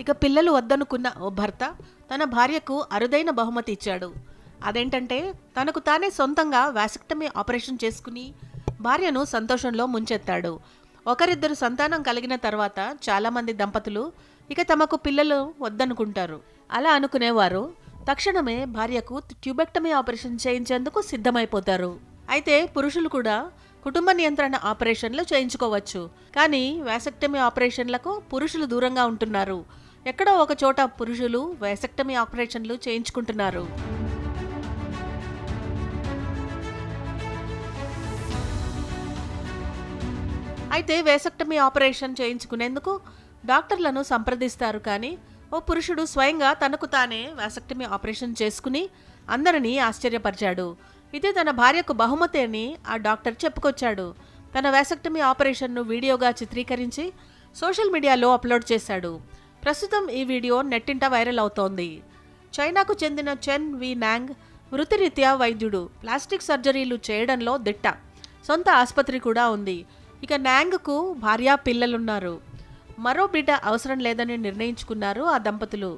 ఇక పిల్లలు వద్దనుకున్న ఓ భర్త తన భార్యకు అరుదైన బహుమతి ఇచ్చాడు. అదేంటంటే తనకు తానే సొంతంగా వ్యాసక్టమీ ఆపరేషన్ చేసుకుని భార్యను సంతోషంలో ముంచెత్తాడు. ఒకరిద్దరు సంతానం కలిగిన తర్వాత చాలామంది దంపతులు ఇక తమకు పిల్లలు వద్దనుకుంటారు. అలా అనుకునేవారు. తక్షణమే భార్యకు ట్యూబెక్టమీ ఆపరేషన్ చేయించేందుకు సిద్ధమైపోతారు. అయితే పురుషులు కూడా కుటుంబ నియంత్రణ ఆపరేషన్లు చేయించుకోవచ్చు. కానీ వ్యాసక్టమీ ఆపరేషన్లకు పురుషులు దూరంగా ఉంటున్నారు. ఎక్కడో ఒక చోట పురుషులు వ్యాసక్టమీ ఆపరేషన్లు చేయించుకుంటున్నారు. అయితే వేసక్టమీ ఆపరేషన్ చేయించుకునేందుకు డాక్టర్లను సంప్రదిస్తారు కానీ ఓ పురుషుడు స్వయంగా తనకు తానే వ్యాసక్టమీ ఆపరేషన్ చేసుకుని అందరినీ ఆశ్చర్యపరిచాడు. ఇది తన భార్యకు బహుమతి అని ఆ డాక్టర్ చెప్పుకొచ్చాడు. తన వ్యాసక్టమీ ఆపరేషన్ను వీడియోగా చిత్రీకరించి సోషల్ మీడియాలో అప్లోడ్ చేశాడు. ప్రస్తుతం ఈ వీడియో నెట్టింట వైరల్ అవుతోంది. చైనాకు చెందిన చెన్ వి నాంగ్ వృత్తిరీత్యా వైద్యుడు. ప్లాస్టిక్ సర్జరీలు చేయడంలో దిట్ట. సొంత ఆసుపత్రి కూడా ఉంది. ఇక నాంగ్కు భార్య పిల్లలున్నారు. మరో బిడ్డ అవసరం లేదని నిర్ణయించుకున్నారు ఆ దంపతులు.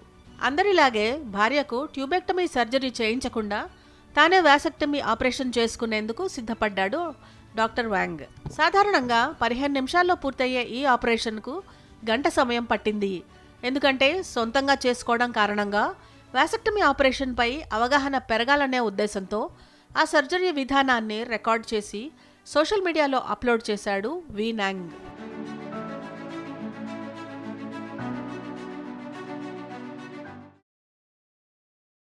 అందరిలాగే భార్యకు ట్యూబెక్టమీ సర్జరీ చేయించకుండా తానే వ్యాసక్టమీ ఆపరేషన్ చేసుకునేందుకు సిద్ధపడ్డాడు డాక్టర్ వాంగ్. సాధారణంగా పదిహేను నిమిషాల్లో పూర్తయ్యే ఈ ఆపరేషన్కు గంట సమయం పట్టింది. ఎందుకంటే సొంతంగా చేసుకోవడం కారణంగా వ్యాసక్టమీ ఆపరేషన్పై అవగాహన పెరగాలనే ఉద్దేశంతో ఆ సర్జరీ విధానాన్ని రికార్డ్ చేసి సోషల్ మీడియాలో అప్లోడ్ చేశాడు వి నాంగ్.